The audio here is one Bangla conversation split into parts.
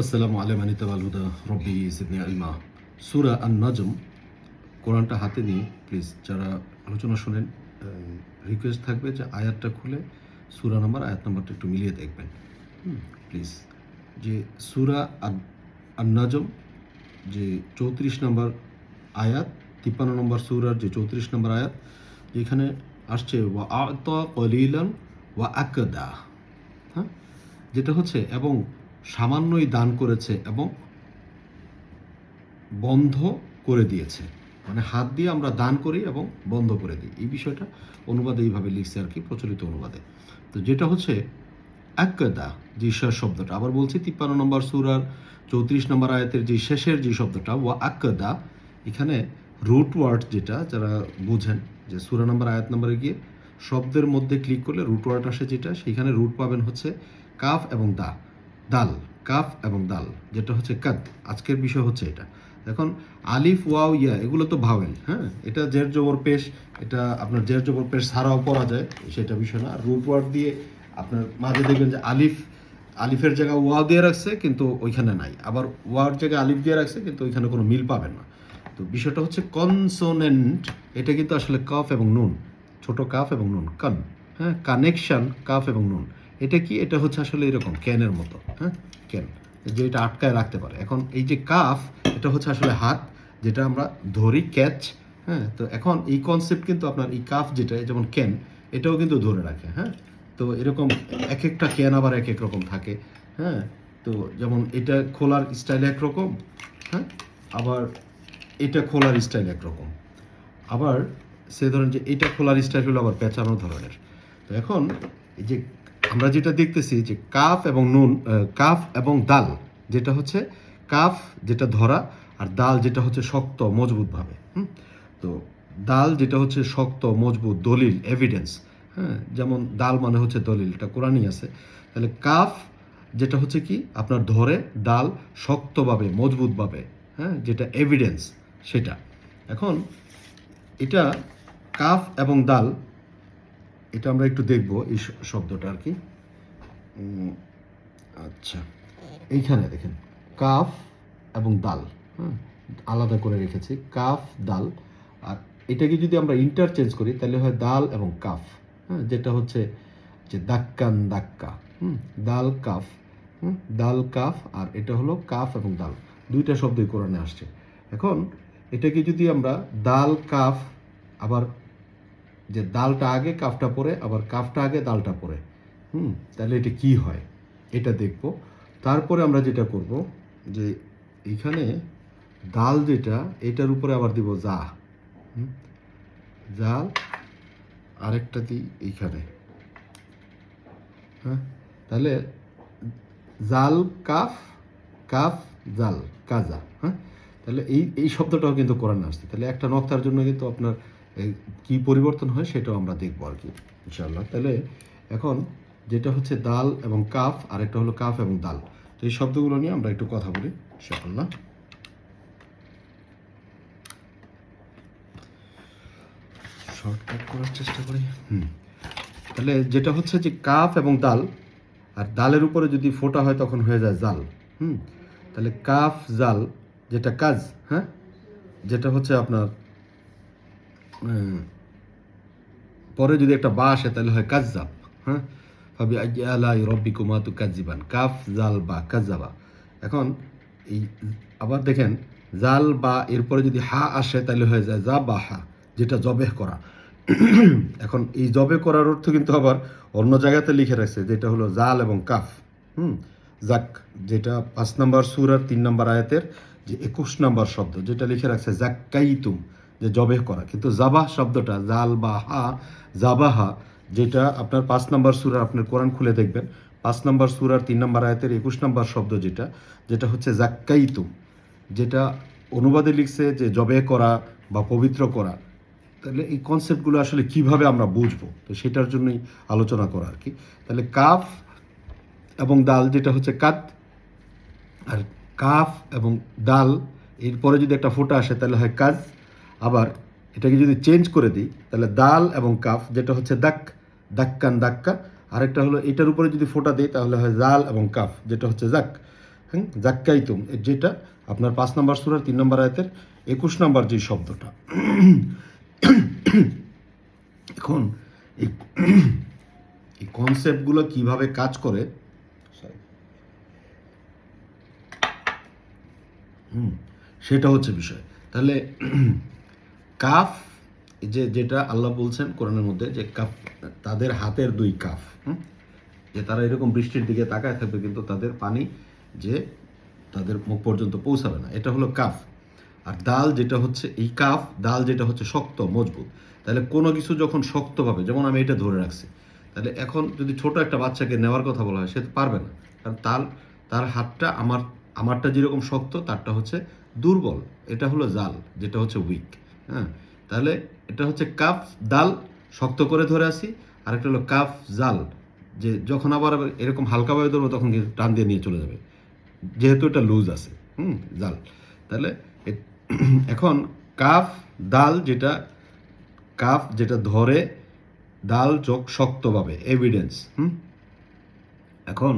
আসসালামু আলাইকুম আনিতা আলহুদা রব্বি সিবনি আলমা। সুরা আন নজম কোরআনটা হাতে নিয়ে প্লিজ যারা আলোচনা শোনেন রিকোয়েস্ট থাকবে যে আয়াতটা খুলে সুরা নাম্বার, আয়াত নাম্বারটা একটু মিলিয়ে দেখবেন। প্লিজ যে সুরা আন নজম যে চৌত্রিশ নম্বর আয়াত, তিপ্পান্ন নম্বর সুরার যে চৌত্রিশ নম্বর আয়াত, যেখানে আসছে, ওয়া আত কলিলান ওয়া আকদা হ্যাঁ? যেটা হচ্ছে, এবং সামান্যই দান করেছে এবং বন্ধ করে দিয়েছে। মানে হাত দিয়ে আমরা দান করি এবং বন্ধ করে দিই। এই বিষয়টা অনুবাদে এইভাবে লিখছে আর কি, প্রচলিত অনুবাদে। তো যেটা হচ্ছে, একদা, যে শেষ শব্দটা, আবার বলছি তিপ্পান্ন নম্বর সুরার চৌত্রিশ নম্বর আয়াতের যে শেষের যে শব্দটা, ওয়া আকদা, এখানে রুট ওয়ার্ড যেটা, যারা বুঝেন, যে সুরা নম্বর, আয়াত নম্বরে গিয়ে শব্দের মধ্যে ক্লিক করলে রুট ওয়ার্ড আসে যেটা, সেখানে রুট পাবেন হচ্ছে কাফ এবং দা। দাল, কাফ এবং দাল, যেটা হচ্ছে কাদ। আজকের বিষয় হচ্ছে এটা। এখন আলিফ, ওয়াও, ইয়া, এগুলো তো ভাওয়েল হ্যাঁ? এটা জের জবর পেশ, এটা আপনার জের জবর পেশ ছাড়াও পড়া যায়, সেটা বিষয় না। রুট ওয়ার্ড দিয়ে আপনার মাঝে দেখবেন যে আলিফ, আলিফের জায়গায় ওয়াও দিয়ে রাখছে, কিন্তু ওইখানে নাই। আবার ওয়ার জায়গায় আলিফ দিয়ে রাখছে, কিন্তু ওইখানে কোনো মিল পাবেন না। তো বিষয়টা হচ্ছে কনসোনেন্ট এটা কিন্তু আসলে কাফ এবং নুন। ছোট কাফ এবং নুন, কান হ্যাঁ? কানেকশন কাফ এবং নুন। এটা কি? এটা হচ্ছে আসলে এরকম ক্যানের মতো হ্যাঁ? ক্যান, যে এটা আটকায় রাখতে পারে। এখন এই যে কাফ, এটা হচ্ছে আসলে হাত, যেটা আমরা ধরি ক্যাচ হ্যাঁ? তো এখন এই কনসেপ্ট কিন্তু আপনার এই কাফ যেটা যেমন ক্যান, এটাও কিন্তু ধরে রাখে হ্যাঁ? তো এরকম এক একটা ক্যান আবার এক এক রকম থাকে হ্যাঁ? তো যেমন এটা খোলার স্টাইল একরকম হ্যাঁ? আবার এটা খোলার স্টাইল একরকম। আবার সে ধরেন যে এটা খোলার স্টাইল হলো আবার পেঁচানো ধরনের। তো এখন এই যে আমরা যেটা দেখতেছি যে কাফ এবং নুন কাফ এবং দাল যেটা হচ্ছে কাফ যেটা ধরা আর দাল যেটা হচ্ছে শক্ত মজবুতভাবে হুম? তো দাল যেটা হচ্ছে শক্ত, মজবুত, দলিল এভিডেন্স হ্যাঁ? যেমন দাল মানে হচ্ছে দলিল, এটা কোরআনই আছে। তাহলে কাফ যেটা হচ্ছে কি? আপনার ধরে দাল শক্তভাবে মজবুতভাবে হ্যাঁ? যেটা এভিডেন্স সেটা। এখন এটা কাফ এবং দাল এটা আমরা একটু দেখব এই শব্দটা আর কি। আচ্ছা। এইখানে দেখেন, কাফ এবং দাল হ্যাঁ আলাদা করে রেখেছি, কাফ, দাল। আর এটাকে যদি আমরা ইন্টারচেঞ্জ করি, তাহলে হয় দাল এবং কাফ হ্যাঁ যেটা হচ্ছে যে দাক্কান দাক্কা, হুম? দাল, কাফ, হুম? দাল, কাফ আর এটা হলো কাফ এবং দাল। দুইটা শব্দই কোরআনে আসছে। এখন এটাকে যদি আমরা দাল, কাফ আবার যে দালটা আগে, কাফটা পরে, আবার কাফটা আগে দালটা পরে। হুম, তাহলে এটা কি হয়? এটা দেখব। তারপরে আমরা যেটা করব, যে এইখানে দাল যেটা, এটার উপরে আবার দিব যা। জাল আরেকটা দিই এইখানে। হ্যাঁ তাহলে জাল, কাফ কাফ, জাল, কাজা। হ্যাঁ তাহলে এই এই শব্দটাও কিন্তু কোরআনে আসছে। তাহলে একটা নক্তার জন্য কিন্তু আপনার কি পরিবর্তন হয় সেটাও আমরা দেখব আর কি ইনশাল্লাহ তাহলে এখন যেটা হচ্ছে দাল এবং কাফ আর একটা হলো কাফ এবং দাল। তো এই শব্দগুলো নিয়ে আমরা একটু কথা বলি, ইনশাআল্লাহ। শর্টকাট করার চেষ্টা করি। হুম। তাহলে যেটা হচ্ছে যে কাফ এবং দাল, আর দালের উপরে যদি ফোটা হয় তখন হয়ে যায় জাল। হুম। তাহলে কাফ জাল, যেটা কাজ হ্যাঁ? যেটা হচ্ছে আপনার পরে যদি একটা বা আসে, তাহলে হয় কাজ্জাব হ্যাঁ? ভাবি আলাই রব্বি কুমাতু কাজিবান কাফ, জাল, বা, কাজ্জাবা। এখন এই আবার দেখেন, জাল, বা, এরপরে যদি হা আসে, তাহলে হয়ে যায় যা বা হা যেটা জবেহ করা। এখন এই জবে করার অর্থ কিন্তু আবার অন্য জায়গাতে লিখে রাখছে, যেটা হলো জাল এবং কাফ, হুম? জাক যেটা পাঁচ নম্বর সুর আর তিন নম্বর আয়াতের যে একুশ নম্বর শব্দ, যেটা লিখে রাখছে, জাক্কাইতুম। যে জবেহ করা। কিন্তু জাবাহ শব্দটা, জাল বা হা জাবাহা যেটা আপনার পাঁচ নম্বর সুরার আপনার কোরআন খুলে দেখবেন, পাঁচ নম্বর সুরার তিন নম্বর আয়াতের একুশ নম্বর শব্দ যেটা যেটা হচ্ছে জাক্কাইতুম যেটা অনুবাদে লিখছে যে জবে করা বা পবিত্র করা। তাহলে এই কনসেপ্টগুলো আসলে কীভাবে আমরা বুঝব? তো সেটার জন্যই আলোচনা করা আর কি। তাহলে কাফ এবং দাল যেটা হচ্ছে কাত আর কাফ এবং দাল, এরপরে যদি একটা ফোঁটা আসে তাহলে হয় কাজ আবার এটাকে যদি চেঞ্জ করে দিই, তাহলে দাল এবং কাফ, যেটা হচ্ছে দাক, দাক্কান দাক্কা। আরেকটা হলো এটার উপরে যদি ফোটা দিই, তাহলে হয় জাল এবং কাফ, যেটা হচ্ছে জাক। হ্যাঁ জাক্কাইতুম এ যেটা আপনার পাঁচ নম্বর সুরার তিন নম্বর আয়াতের একুশ নম্বর যে শব্দটা। এখন এই এই কনসেপ্টগুলো কীভাবে কাজ করে? হুম, সেটা হচ্ছে বিষয়। তাহলে কাফ যে যেটা আল্লাহ বলছেন কোরআনের মধ্যে যে কাফ, তাদের হাতের দুই কাফ? যে তারা এরকম বৃষ্টির দিকে তাকায় থাকবে কিন্তু তাদের পানি যে তাদের মুখ পর্যন্ত পৌঁছাবে না। এটা হলো কাফ। আর ডাল যেটা হচ্ছে, এই কাফ ডাল যেটা হচ্ছে শক্ত, মজবুত। তাহলে কোনো কিছু যখন শক্তভাবে যেমন আমি এটা ধরে রাখছি, তাহলে এখন যদি ছোট একটা বাচ্চাকে নেওয়ার কথা বলা হয়, সে পারবে না। কারণ তার তার হাতটা আমার, আমারটা যেরকম শক্ত, তারটা হচ্ছে দুর্বল। এটা হলো জাল, যেটা হচ্ছে উইক হ্যাঁ? তাহলে এটা হচ্ছে কাফ দাল শক্ত করে ধরে আসি। আর একটা হলো কাফ জাল, যে যখন আবার এরকম হালকাভাবে ধরবো তখন কিন্তু টান দিয়ে নিয়ে চলে যাবে। যেহেতু এটা লুজ আছে, হুম, জাল। তাহলে এখন কাফ দাল যেটা, কাফ যেটা ধরে দাল চোখ শক্তভাবে এভিডেন্স হুম? এখন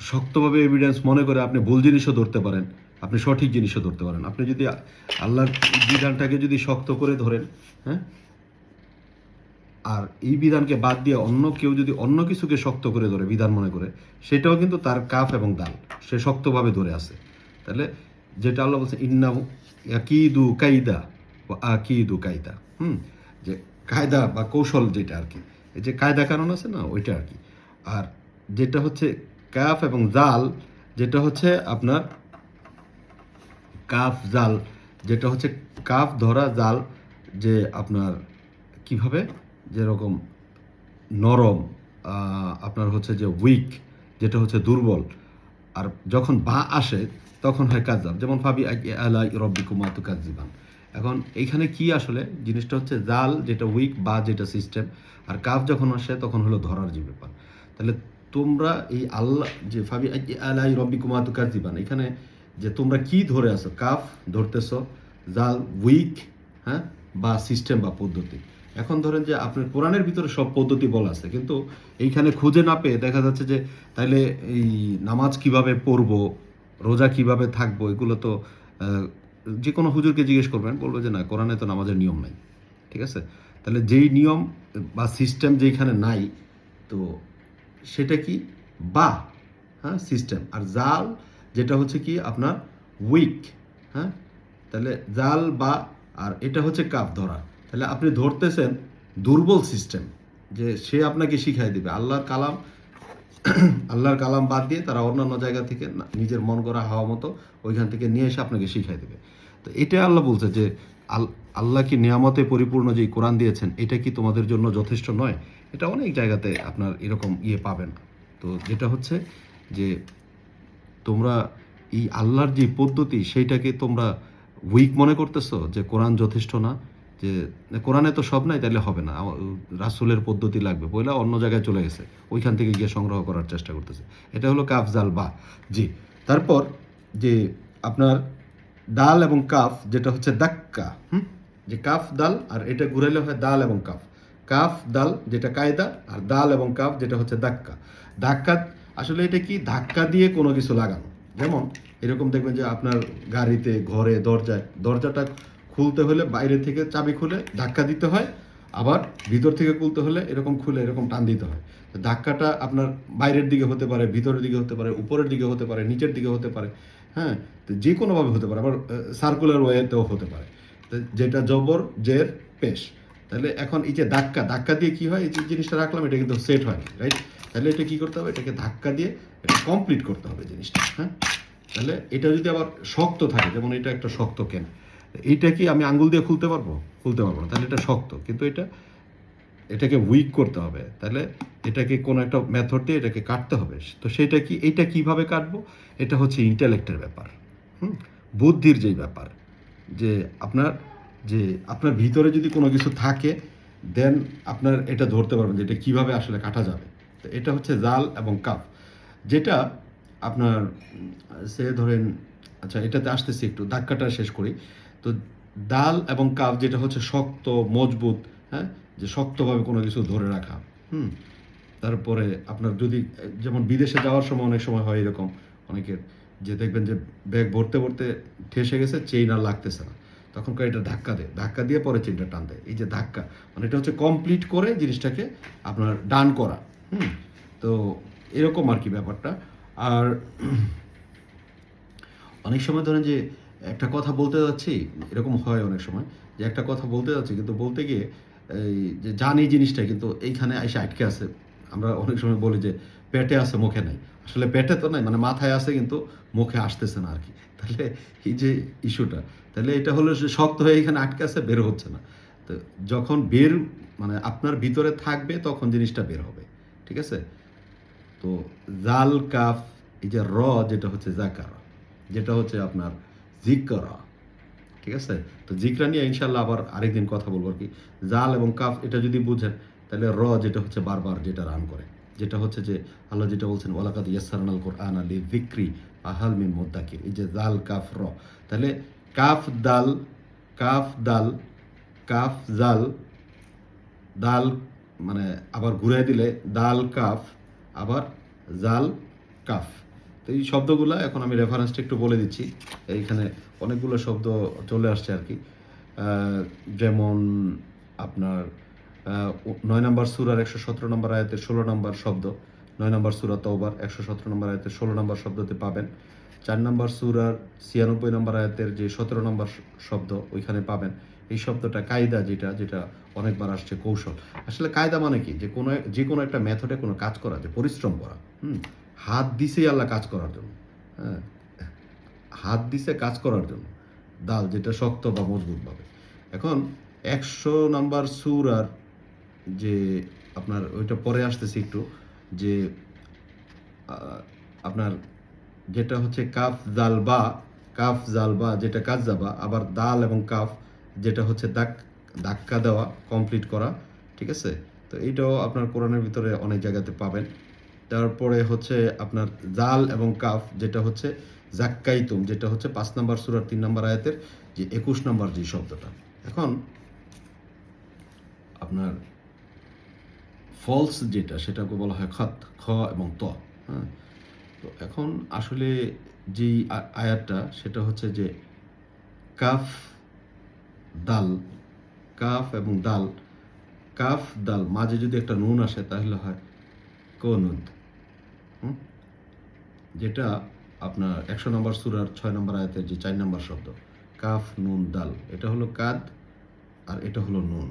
শক্তভাবে এভিডেন্স মনে করে আপনি ভুল জিনিসও ধরতে পারেন। আপনি সঠিক জিনিসও ধরতে পারেন। আপনি যদি আল্লাহর বিধানটাকে যদি শক্ত করে ধরেন হ্যাঁ? আর এই বিধানকে বাদ দিয়ে অন্য কেউ যদি অন্য কিছুকে শক্ত করে ধরে, বিধান মনে করে, সেটাও কিন্তু তার কাফ এবং দাল। সে শক্তভাবে ধরে আছে। তাহলে যেটা আল্লাহ বলছে ইন্না আকিদু কাইদা ও আকিদু কায়দা হুম? যে কায়দা বা কৌশল যেটা আর কি। এই যে কায়দা কারণ আছে না, ওইটা আর কি। আর যেটা হচ্ছে কাফ এবং জাল যেটা হচ্ছে আপনার কাফ জাল, যেটা হচ্ছে কাফ ধরা জাল, যে আপনার কীভাবে? যেরকম নরম আপনার হচ্ছে যে উইক যেটা হচ্ছে দুর্বল। আর যখন বা আসে, তখন হয় কাজাব। যেমন ফাবি আলা রব্বি কুমাতু কাজিবান এখন এইখানে কি আসলে? জিনিসটা হচ্ছে জাল, যেটা উইক বা যেটা সিস্টেম আর কাফ যখন আসে, তখন হলো ধরার যে ব্যাপার। তাহলে তোমরা এই আল্লাহ যে ফাবি আলাই রব্বি কুমাতু কাজিবান এখানে যে তোমরা কি ধরে আছো? কাফ ধরতেছো, জাল, উইক হ্যাঁ? বা সিস্টেম বা পদ্ধতি। এখন ধরেন যে আপনার কোরআনের ভিতরে সব পদ্ধতি বলা আছে, কিন্তু এইখানে খুঁজে না পেয়ে দেখা যাচ্ছে যে তাইলে এই নামাজ কীভাবে পড়ব, রোজা কীভাবে থাকব, এগুলো তো যে কোনো হুজুরকে জিজ্ঞেস করবেন, বলবে যে না, কোরআনে তো নামাজের নিয়ম নাই, ঠিক আছে? তাহলে যেই নিয়ম বা সিস্টেম যেইখানে নাই, তো সেটা কি? বা হ্যাঁ সিস্টেম। আর জাল যেটা হচ্ছে কি আপনার উইক হ্যাঁ? তাহলে জাল বা, আর এটা হচ্ছে কাপ ধরা। তাহলে আপনি ধরতেছেন দুর্বল সিস্টেম যে সে আপনাকে শিখাই দিবে। আল্লাহর কালাম আল্লাহর কালাম বাদ দিয়ে তারা অন্যান্য জায়গা থেকে নিজের মন করা হাওয়া মতো ওইখান থেকে নিয়ে এসে আপনাকে শিখাই দেবে। তো এটা আল্লাহ বলছে যে, আল, আল্লাহ কি নিয়ামতে পরিপূর্ণ যে কোরআন দিয়েছেন, এটা কি তোমাদের জন্য যথেষ্ট নয়? এটা অনেক জায়গাতে আপনার এরকম ইয়ে পাবেন। তো যেটা হচ্ছে যে তোমরা এই আল্লাহর যে পদ্ধতি, সেইটাকে তোমরা উইক মনে করতেছো যে কোরআন যথেষ্ট না? যে কোরআনে তো সব নাই তাহলে হবে না। রাসূলের পদ্ধতি লাগবে। পয়লা অন্য জায়গায় চলে গেছে। ওইখান থেকে গিয়ে সংগ্রহ করার চেষ্টা করতেছে। এটা হলো কাফজাল বা। জি। তারপর যে আপনার ডাল এবং কাফ, যেটা হচ্ছে দাক্কা, হুম? যে কাফ দাল, আর এটা ঘুরাইলে হয় দাল এবং কাফ। কাফ দাল, যেটা কায়দা, আর দাল এবং কাফ, যেটা হচ্ছে দাক্কা। ধাক্কা আসলে এটা কি ধাক্কা দিয়ে কোনো কিছু লাগানো? যেমন, এরকম দেখবেন যে আপনার গাড়িতে, ঘরে, দরজায়, দরজাটা খুলতে হলে বাইরে থেকে চাবি খুলে ধাক্কা দিতে হয়, আবার ভিতর থেকে খুলতে হলে এরকম খুলে এরকম টান দিতে হয়। ধাক্কাটা আপনার বাইরের দিকে হতে পারে, ভিতরের দিকে হতে পারে, উপরের দিকে হতে পারে, নিচের দিকে হতে পারে হ্যাঁ? তো যে কোনোভাবে হতে পারে, আবার সার্কুলার ওয়েতেও হতে পারে। যেটা জবর, জের, পেশ। তাহলে এখন এই যে ধাক্কা ধাক্কা দিয়ে কি হয়? এই যে জিনিসটা রাখলাম, এটা কিন্তু সেট হয় রাইট তাহলে এটা কি করতে হবে? এটাকে ধাক্কা দিয়ে এটা কমপ্লিট করতে হবে জিনিসটা হ্যাঁ? তাহলে এটা যদি আবার শক্ত থাকে, যেমন এটা একটা শক্ত কেন, এইটা কি আমি আঙ্গুল দিয়ে খুলতে পারব? খুলতে পারব না, তাহলে এটা শক্ত, কিন্তু এটা, এটাকে উইক করতে হবে, তাহলে এটাকে কোনো একটা মেথড দিয়ে এটাকে কাটতে হবে। তো সেটা কি এটা কীভাবে কাটবো? এটা হচ্ছে ইন্টালেক্টের ব্যাপার, হুম? বুদ্ধির যেই ব্যাপার, যে আপনার যে আপনার ভিতরে যদি কোনো কিছু থাকে দেন আপনার এটা ধরতে পারবেন যে এটা কীভাবে আসলে কাটা যাবে। তো এটা হচ্ছে জাল এবং কাপ যেটা আপনার, সে ধরেন আচ্ছা এটাতে আসতেছি একটু ধাক্কাটা শেষ করি। তো দাল এবং কাপ যেটা হচ্ছে শক্ত, মজবুত হ্যাঁ যে শক্তভাবে কোনো কিছু ধরে রাখা, হুম। তারপরে আপনার যদি, যেমন বিদেশে যাওয়ার সময় অনেক সময় হয় এরকম, অনেকের, যে দেখবেন যে ব্যাগ ভরতে ভরতে ঠেসে গেছে চেইন আর লাগতেছে না। তখন এটা ধাক্কা দেয়। ধাক্কা দিয়ে পরে চেনটা টান দেয়। এই যে ধাক্কা মানে এটা হচ্ছে কমপ্লিট করে জিনিসটাকে আপনার ডান করা। হুম? তো এরকম আর কি ব্যাপারটা। আর অনেক সময় ধরেন যে একটা কথা বলতে যাচ্ছি, এরকম হয় অনেক সময়, যে একটা কথা বলতে যাচ্ছি, কিন্তু বলতে গিয়ে এই যে জানি জিনিসটা, কিন্তু এইখানে এসে আটকে আছে। আমরা অনেক সময় বলি যে পেটে আছে, মুখে নাই। আসলে পেটে তো নাই মানে মাথায় আছে কিন্তু মুখে আসতেছে না আর কি তাহলে এই যে ইস্যুটা, তাহলে এটা হলো শক্ত হয়ে এখানে আটকে আছে, বের হচ্ছে না। তো যখন বের মানে আপনার ভিতরে থাকবে, তখন জিনিসটা বের হবে, ঠিক আছে? তো জাল, কাফ, এই যে র, যেটা হচ্ছে জাকারা, যেটা হচ্ছে আপনার জিকরা, ঠিক আছে? তো জিকরা নিয়ে ইনশাল্লাহ আবার আরেকদিন কথা বলব আর কি জাল এবং কাফ, এটা যদি বুঝেন তাহলে র যেটা হচ্ছে বারবার যেটা রান করে। যেটা হচ্ছে যে আল্লাহ যেটা বলছেন ওলাকাত ইয়াসারানাল কোরআন আলী বিক্রি আহাল মিন মোদ্দাকির এই যে জাল কাফ, র। তাহলে কাফ, দাল কাফ দাল, কাফ, জাল, দাল মানে আবার ঘুরে দিলে দাল, কাফ, আবার জাল, কাফ। তো এই শব্দগুলো এখন আমি রেফারেন্সটা একটু বলে দিচ্ছি। এইখানে অনেকগুলো শব্দ চলে আসছে আর কি। যেমন আপনার নয় নম্বর সুরার একশো সতেরো নম্বর আয়াতের ষোলো নম্বর শব্দ। নয় নম্বর সুরা তওবার একশো সতেরো নম্বর আয়াতের ষোলো নম্বর শব্দতে পাবেন। চার নম্বর সুরার ছিয়ানব্বই নম্বর আয়াতের যে সতেরো নম্বর শব্দ, ওইখানে পাবেন। এই শব্দটা কায়দা যেটা যেটা অনেকবার আসছে কৌশল। আসলে কায়দা মানে কি? যে কোনো যে কোনো একটা মেথডে কোনো কাজ করা, যে পরিশ্রম করা, হুম? হাত দিছেই আল্লাহ কাজ করার জন্য হ্যাঁ? হাত দিছে কাজ করার জন্য, দাল যেটা শক্ত বা মজবুত ভাবে। এখন একশো নাম্বার সুর আর যে আপনার ওইটা পরে আসতেছে একটু, যে আপনার যেটা হচ্ছে কাফ জাল বা, কাফ জাল বা যেটা কাজ যাবা আবার দাল এবং কাফ যেটা হচ্ছে দাক, ধাক্কা দেওয়া কমপ্লিট করা, ঠিক আছে? তো এইটাও আপনার কোরআনের ভিতরে অনেক জায়গাতে পাবেন। তারপরে হচ্ছে আপনার জাল এবং কাফ যেটা হচ্ছে জাক্কাইতুম যেটা হচ্ছে পাঁচ নাম্বার সুরার তিন নাম্বার আয়াতের যে একুশ নাম্বার যে শব্দটা। এখন আপনার ফলস যেটা, সেটাকে বলা হয় খত, খ এবং ত হ্যাঁ? তো এখন আসলে যেই আয়াতটা, সেটা হচ্ছে যে কাফ, দাল, কাফ এবং দাল, কাফ, দাল, মাঝে যদি একটা নুন আসে তাহলে হয় কনুদ? যেটা আপনার একশো নম্বর সুরার ছয় নম্বর আয়াতের যে চার নম্বর শব্দ, কাফ, নুন, দাল, এটা হলো কাদ আর এটা হলো নুন।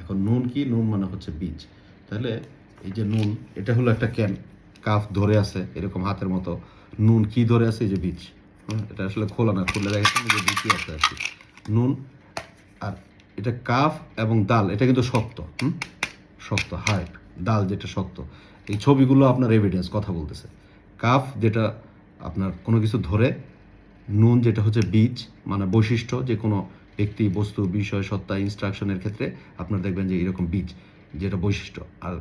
এখন নুন কি? নুন মানে হচ্ছে বীজ। তাহলে এই যে নুন এটা হলো একটা ক্যান কাফ ধরে আছে এরকম হাতের মতো। নুন কি ধরে আছে? এই যে বীজ। হুম, এটা আসলে খোলা না খুললে দেখা যে বীজই আছে আর কি। নুন আর এটা কাফ এবং দাল এটা কিন্তু শক্ত হুম? শক্ত হার্ড ডাল যেটা শক্ত। এই ছবিগুলো আপনার এভিডেন্স কথা বলতেছে। কাফ যেটা আপনার কোনো কিছু ধরে নুন যেটা হচ্ছে বীজ মানে বৈশিষ্ট্য যে কোনো ব্যক্তি বস্তু বিষয় সত্তা ইনস্ট্রাকশনের ক্ষেত্রে আপনার দেখবেন যে এরকম বীজ। যেটা বৈশিষ্ট্য। আর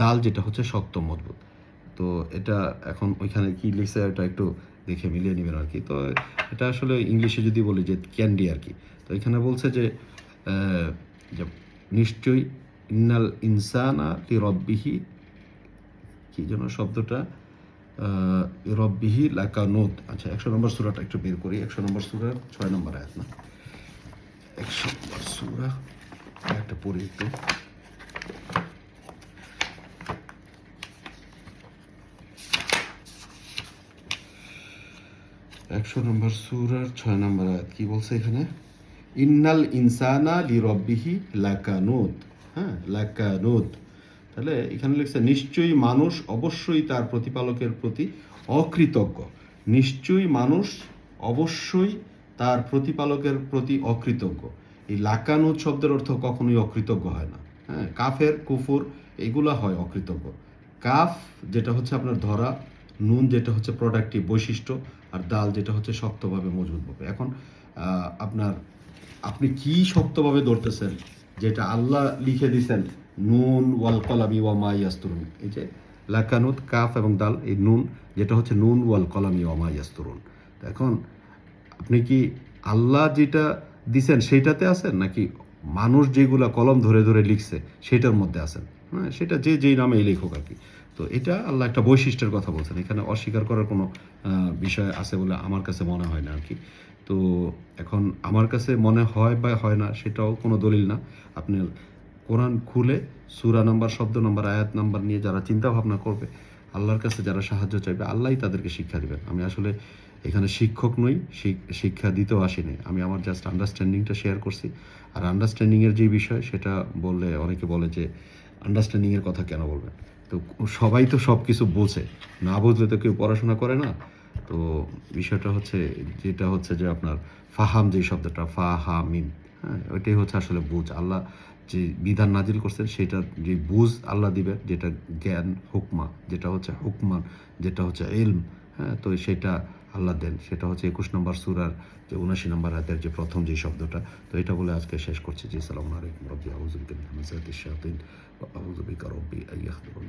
ডাল যেটা হচ্ছে শক্ত, মজবুত। তো এটা এখন ওইখানে কি লিখছে এটা একটু দেখে মিলিয়ে নেবেন আর কি। তো এটা আসলে ইংলিশে যদি বলি যে ক্যান্ডি আর কি। তো এখানে বলছে যে নিশ্চয়ই ইন্নাল ইনসানা লি রব্বিহি কি যেন শব্দটা রব্বিহি লাকানুত আচ্ছা একশো নম্বর সুরাটা একটু বের করি। একশো নম্বর সুরার ছয় নম্বর আয়াত না? একশো নম্বর সুরা একটা পড়ি একটু। একশো নম্বর সুরার ছয় নম্বর আয়াত কি বলছে এখানে? ইন্নাল ইনসানা লি রব্বিহি লাকানুত হ্যাঁ লাকানুত তাহলে এখানে লিখছে, নিশ্চয়ই মানুষ অবশ্যই তার প্রতিপালকের প্রতি অকৃতজ্ঞ। নিশ্চয়ই মানুষ অবশ্যই তার প্রতিপালকের প্রতি অকৃতজ্ঞ। এই লাকানুত শব্দের অর্থ কখনোই অকৃতজ্ঞ হয় না। হ্যাঁ কাফের, কুফুর, এগুলা হয় অকৃতজ্ঞ। কাফ যেটা হচ্ছে আপনার ধরা, নুন যেটা হচ্ছে প্রোডাক্টিভ বৈশিষ্ট্য আর ডাল যেটা হচ্ছে শক্তভাবে মজবুতভাবে এখন আপনার, আপনি কি শক্তভাবে ধরতেছেন, যেটা আল্লাহ লিখে দিছেন, নুন, ওয়াল কলামি ওয়া মা ইয়াস্তুরুন। এই যে লাকানুত, কাফ এবং দাল এই নুন, যেটা হচ্ছে নুন, ওয়াল কলামি ওয়া মা ইয়াস্তুরুন। এখন, আপনি কি আল্লাহ যেটা দিছেন সেইটাতে আছেন, নাকি মানুষ যেগুলা কলম ধরে ধরে লিখছে, সেটার মধ্যে আছেন? হ্যাঁ সেটা যে যেই নামে লেখক আর কি। তো এটা আল্লাহ একটা বৈশিষ্ট্যের কথা বলছেন। এখানে অস্বীকার করার কোনো বিষয় আছে বলে আমার কাছে মনে হয় না আর কি তো এখন আমার কাছে মনে হয় বা হয় না সেটাও কোনো দলিল না। আপনি কোরআন খুলে সুরা নাম্বার, শব্দ নাম্বার, আয়াত নাম্বার নিয়ে যারা চিন্তা ভাবনা করবে, আল্লাহর কাছে যারা সাহায্য চাইবে, আল্লাহই তাদেরকে শিক্ষা দিবেন। আমি আসলে এখানে শিক্ষক নই শিক্ষা দিতেও আসিনি। আমি আমার জাস্ট আন্ডারস্ট্যান্ডিংটা শেয়ার করছি। আর আন্ডারস্ট্যান্ডিংয়ের যে বিষয়, সেটা বললে অনেকে বলে যে আন্ডারস্ট্যান্ডিংয়ের কথা কেন বলবেন? তো সবাই তো সব কিছু বোঝে। না বুঝলে তো কেউ পড়াশোনা করে না। তো বিষয়টা হচ্ছে, যেটা হচ্ছে যে আপনার ফাহাম যে শব্দটা ফাহামিন হ্যাঁ ওইটাই হচ্ছে আসলে বুঝ। আল্লাহ যে বিধান নাজিল করছেন, সেটা যে বুঝ আল্লাহ দিবে যেটা জ্ঞান, হুকমা, যেটা হচ্ছে হুকমান, যেটা হচ্ছে এলম হ্যাঁ তো সেটা আল্লাহ দেন, সেটা হচ্ছে একুশ নম্বর সুরার যে উনাশি নম্বর হাতের যে প্রথম যে শব্দটা, তো এটা বলে আজকে শেষ করছে। যে সালাম আলাইকুম, রব্বি আউজুবিক আউযু রব্বি আন ইয়াহদুরুন।